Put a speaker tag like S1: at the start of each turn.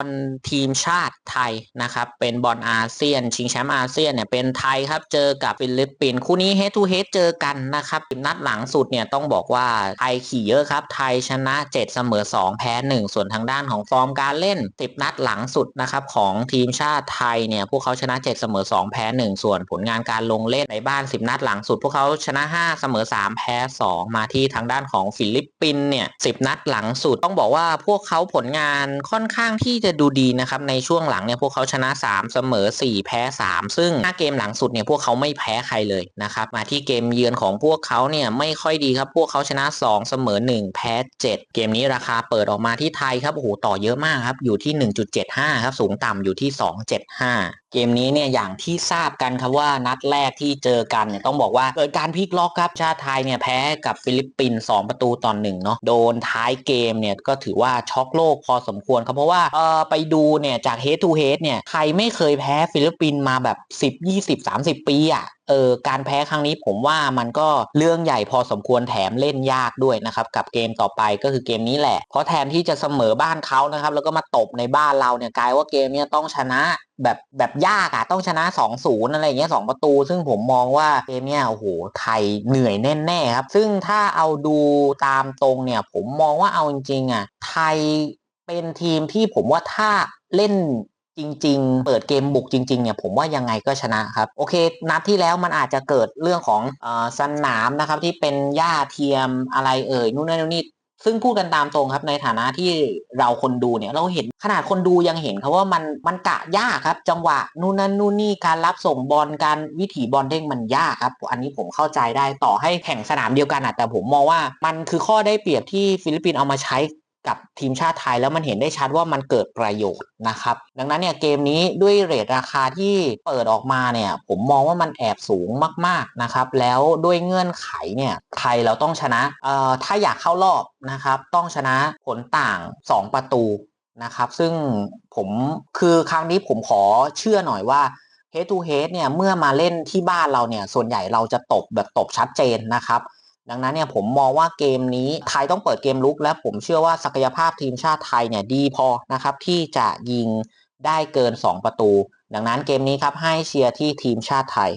S1: อลทีมชาติไทยนะครับ เป็นบอลอาเซียน ชิงแชมป์อาเซียนเนี่ยเป็นไทยครับ เจอกับฟิลิปปินส์คู่นี้ head to head เจอกันนะครับนัดหลังสุดเนี่ยต้องบอกว่าไทยขี่เยอะครับ ไทยชนะ 7 เสมอ 2 แพ้ 1 ส่วนทางด้านของฟอร์มการเล่น 10 นัดหลังสุดนะครับของทีมชาติไทยเนี่ยพวกเขาชนะ 7 เสมอ 2 แพ้ 1 ส่วนผลงานการลงเล่นในบ้าน 10 นัดหลังสุด พวกเขาชนะ 5 เสมอ 3 แพ้ 2 มาที่ทางด้านของฟิลิปปินส์เนี่ย10 นัดหลังสุด ต้องบอกว่าพวกเขาผลงานค่อนข้างที่จะจะดูดีนะครับในช่วงหลังเนี่ยพวกเขาชนะ 3 เสมอ 4 แพ้ 3 ซึ่งหน้าเกมหลังสุดเนี่ยพวกเขาไม่แพ้ใครเลยนะครับมาที่เกมเยือนของพวกเขาเนี่ยไม่ค่อยดีครับพวกเขาชนะ 2 เสมอ 1 แพ้ 7 เกมนี้ราคาเปิดออกมาที่ไทยครับโอ้โหต่อเยอะมากครับอยู่ที่ 1.75 ครับสูงต่ำอยู่ที่ 2.75 เกมนี้เนี่ยอย่างที่ทราบกันครับว่านัดแรกที่เจอกันเนี่ยต้องบอกว่าเกิดการพลิกล็อกครับชาติไทยเนี่ยแพ้กับฟิลิปปินส์2ประตูต่อหนึ่งเนาะโดนท้ายเกมเนี่ยก็ถือว่าช็อกโลกพอสมควรครับเพราะว่าเออไปดูเนี่ยจาก head to head เนี่ยไทยไม่เคยแพ้ฟิลิปปินส์มาแบบ 10 20 30 ปีอะ่ะเออการแพ้ครั้งนี้ผมว่ามันก็เรื่องใหญ่พอสมควรแถมเล่นยากด้วยนะครับ กับเกมต่อไปก็คือเกมนี้แหละ เพราะแทนที่จะเสมอบ้านเขานะครับ แล้วก็มาตบในบ้านเราเนี่ยกลายว่าเกมเนี้ยต้องชนะแบบแบบยากอะต้องชนะ 2-0อะไรอย่างเงี้ย2ประตู ซึ่งผมมองว่าเกมเนี้ยโอ้โหไทยเหนื่อยแน่ๆครับ ซึ่งถ้าเอาดูตามตรงเนี่ยผมมองว่าเอาจริงๆอะไทย เป็นทีมที่ผมว่าถ้าเล่นจริง ๆ เปิดเกมบุกจริง ๆ เนี่ย ผมว่ายังไงก็ชนะครับ โอเค นัดที่แล้วมันอาจจะเกิดเรื่องของอสนามนะครับที่เป็นหญ้าเทียมอะไรเอ่ยนู่นนั่นนี่ซึ่งพูดกันตามตรงครับในฐานะที่เราคนดูเนี่ยเราเห็นขนาดคนดูยังเห็นครับว่ามันมันกะยากครับ จังหวะนู่นนั่นนู่นนี่การรับส่งบอลการวิถีบอลเด้งมันยากครับ อันนี้ผมเข้าใจได้ต่อให้แข่งสนามเดียวกันอะแต่ผมมองว่ามันคือข้อได้เปรียบที่ฟิลิปปินส์เอามาใช้ กับทีมชาติไทยแล้วมันเห็นได้ชัดว่ามันเกิดประโยชน์นะครับ ดังนั้นเนี่ยเกมนี้ด้วยเรทราคาที่เปิดออกมาเนี่ย ผมมองว่ามันแอบสูงมากๆนะครับ แล้วด้วยเงื่อนไขเนี่ยไทยเราต้องชนะเอ่อถ้าอยากเข้ารอบนะครับ ต้องชนะผลต่าง 2 ประตูนะครับ ซึ่งผมคือครั้งนี้ผมขอเชื่อหน่อยว่า head to head เนี่ยเมื่อมาเล่นที่บ้านเราเนี่ยส่วนใหญ่เราจะตบแบบตบชัดเจนนะครับ ดังนั้นเนี่ยผมมองว่าเกมนี้ไทยต้องเปิดเกมลุก และผมเชื่อว่าศักยภาพทีมชาติไทยเนี่ยดีพอนะครับที่จะยิงได้เกิน 2 ประตู ดังนั้นเกมนี้ครับให้เชียร์ที่ทีมชาติไทย